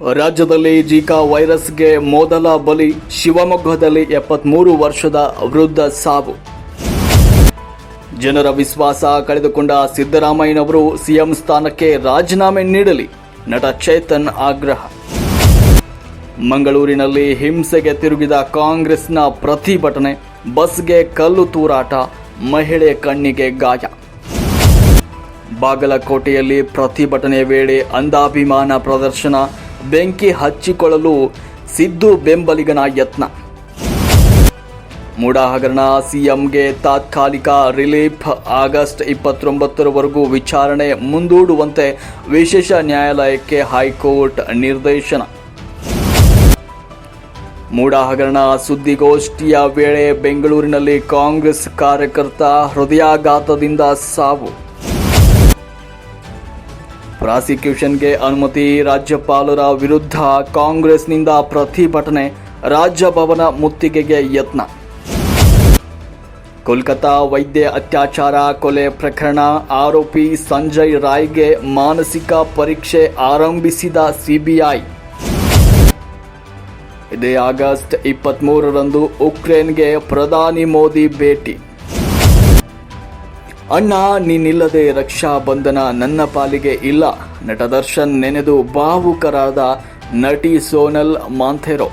ರಾಜ್ಯದಲ್ಲಿ ಜಿಕಾ ವೈರಸ್ಗೆ ಮೊದಲ ಬಲಿ ಶಿವಮೊಗ್ಗದಲ್ಲಿ ಎಪ್ಪತ್ಮೂರು ವರ್ಷದ ವೃದ್ಧ ಸಾವು. ಜನರ ವಿಶ್ವಾಸ ಕಳೆದುಕೊಂಡ ಸಿದ್ದರಾಮಯ್ಯನವರು ಸಿಎಂ ಸ್ಥಾನಕ್ಕೆ ರಾಜೀನಾಮೆ ನೀಡಲಿ, ನಟ ಚೇತನ್ ಆಗ್ರಹ. ಮಂಗಳೂರಿನಲ್ಲಿ ಹಿಂಸೆಗೆ ತಿರುಗಿದ ಕಾಂಗ್ರೆಸ್ನ ಪ್ರತಿಭಟನೆ, ಬಸ್ಗೆ ಕಲ್ಲು ತೂರಾಟ, ಮಹಿಳೆ ಕಣ್ಣಿಗೆ ಗಾಯ. ಬಾಗಲಕೋಟೆಯಲ್ಲಿ ಪ್ರತಿಭಟನೆ ವೇಳೆ ಅಂಧಾಭಿಮಾನ ಪ್ರದರ್ಶನ ಬೆಂಕಿ ಹಚ್ಚಿಕೊಳ್ಳಲು ಸಿದ್ದು ಬೆಂಬಲಿಗನ ಯತ್ನ. ಮೂಡ ಹಗರಣ ಸಿಎಂಗೆ ತಾತ್ಕಾಲಿಕ ರಿಲೀಫ್ ಆಗಸ್ಟ್ ಇಪ್ಪತ್ತೊಂಬತ್ತರವರೆಗೂ ವಿಚಾರಣೆ ಮುಂದೂಡುವಂತೆ ವಿಶೇಷ ನ್ಯಾಯಾಲಯಕ್ಕೆ ಹೈಕೋರ್ಟ್ ನಿರ್ದೇಶನ. ಮೂಡ ಹಗರಣ ಸುದ್ದಿಗೋಷ್ಠಿಯ ವೇಳೆ ಬೆಂಗಳೂರಿನಲ್ಲಿ ಕಾಂಗ್ರೆಸ್ ಕಾರ್ಯಕರ್ತ ಹೃದಯಾಘಾತದಿಂದ ಸಾವು. ಪ್ರಾಸಿಕ್ಯೂಷನ್ಗೆ ಅನುಮತಿ, ರಾಜ್ಯಪಾಲರ ವಿರುದ್ಧ ಕಾಂಗ್ರೆಸ್ನಿಂದ ಪ್ರತಿಭಟನೆ ರಾಜ್ಯಭವನ ಮುತ್ತಿಗೆಗೆ ಯತ್ನ. ಕೋಲ್ಕತಾ ವೈದ್ಯ ಅತ್ಯಾಚಾರ ಕೊಲೆ ಪ್ರಕರಣ, ಆರೋಪಿ ಸಂಜಯ್ ರಾಯ್ಗೆ ಮಾನಸಿಕ ಪರೀಕ್ಷೆ ಆರಂಭಿಸಿದ ಸಿಬಿಐ. ಇದೇ ಆಗಸ್ಟ್ ಇಪ್ಪತ್ತ್ಮೂರರಂದು ಉಕ್ರೇನ್ಗೆ ಪ್ರಧಾನಿ ಮೋದಿ ಭೇಟಿ. ಅಣ್ಣ ನೀನಿಲ್ಲದೆ ರಕ್ಷಾ ಬಂಧನ ನನ್ನ ಪಾಲಿಗೆ ಇಲ್ಲ. ನಟ ದರ್ಶನ್ ನೆನೆದು ಭಾವುಕರಾದ ನಟಿ ಸೋನಲ್ ಮಾಂಥೆರೋ.